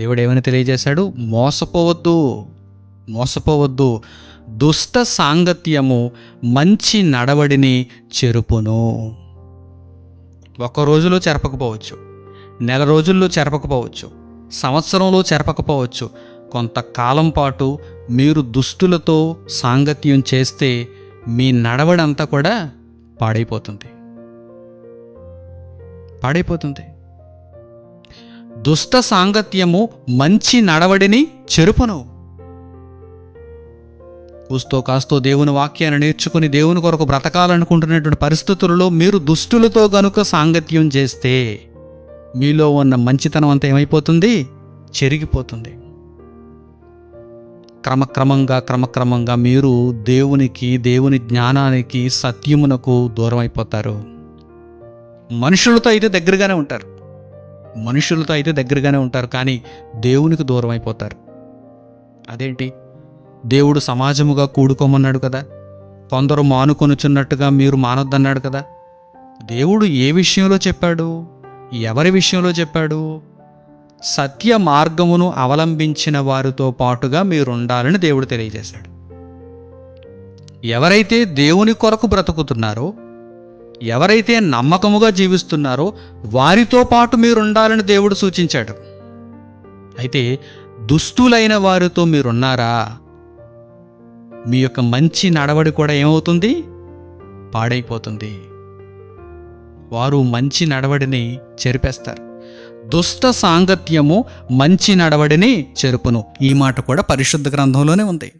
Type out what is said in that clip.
దేవుడు ఏమని తెలియజేశాడు? మోసపోవద్దు మోసపోవద్దు. దుష్ట సాంగత్యము మంచి నడవడిని చెరుపును. ఒక రోజులో చెరపకపోవచ్చు నెల రోజుల్లో చెరపకపోవచ్చు సంవత్సరంలో చెరపకపోవచ్చు. కొంతకాలం పాటు మీరు దుస్తులతో సాంగత్యం చేస్తే మీ నడవడంతా కూడా పాడైపోతుంది. పాడైపోతుంది. దుష్ట సాంగత్యము మంచి నడవడిని చెరుపును. కూస్తో కాస్తో దేవుని వాక్యాన్ని నేర్చుకుని దేవుని కొరకు బ్రతకాలనుకుంటున్నటువంటి పరిస్థితులలో మీరు దుష్టులతో గనుక సాంగత్యం చేస్తే మీలో ఉన్న మంచితనం అంతా ఏమైపోతుంది? చెరిగిపోతుంది. క్రమక్రమంగా క్రమక్రమంగా మీరు దేవునికి దేవుని జ్ఞానానికి సత్యమునకు దూరం అయిపోతారు మనుషులతో అయితే దగ్గరగానే ఉంటారు. మనుషులతో అయితే దగ్గరగానే ఉంటారు కానీ దేవునికి దూరం అయిపోతారు. అదేంటి? దేవుడు సమాజముగా కూడుకోమన్నాడు కదా? కొందరు మానుకొనుచున్నట్టుగా మీరు మానొద్దన్నాడు కదా? దేవుడు ఏ విషయంలో చెప్పాడు? ఎవరి విషయంలో చెప్పాడు? సత్య మార్గమును అవలంబించిన వారితో పాటుగా మీరు ఉండాలని దేవుడు తెలియజేశాడు. ఎవరైతే దేవుని కొరకు బ్రతుకుతున్నారో ఎవరైతే నమ్మకముగా జీవిస్తున్నారో వారితో పాటు మీరు ఉండాలని దేవుడు సూచించాడు. అయితే దుస్తులైన వారితో మీరున్నారా? మీ యొక్క మంచి నడవడి కూడా ఏమవుతుంది? పాడైపోతుంది. వారు మంచి నడవడిని చెరిపేస్తారు. దుష్ట సాంగత్యము మంచి నడవడిని చెరుపును. ఈ మాట కూడా పరిశుద్ధ గ్రంథంలోనే ఉంది.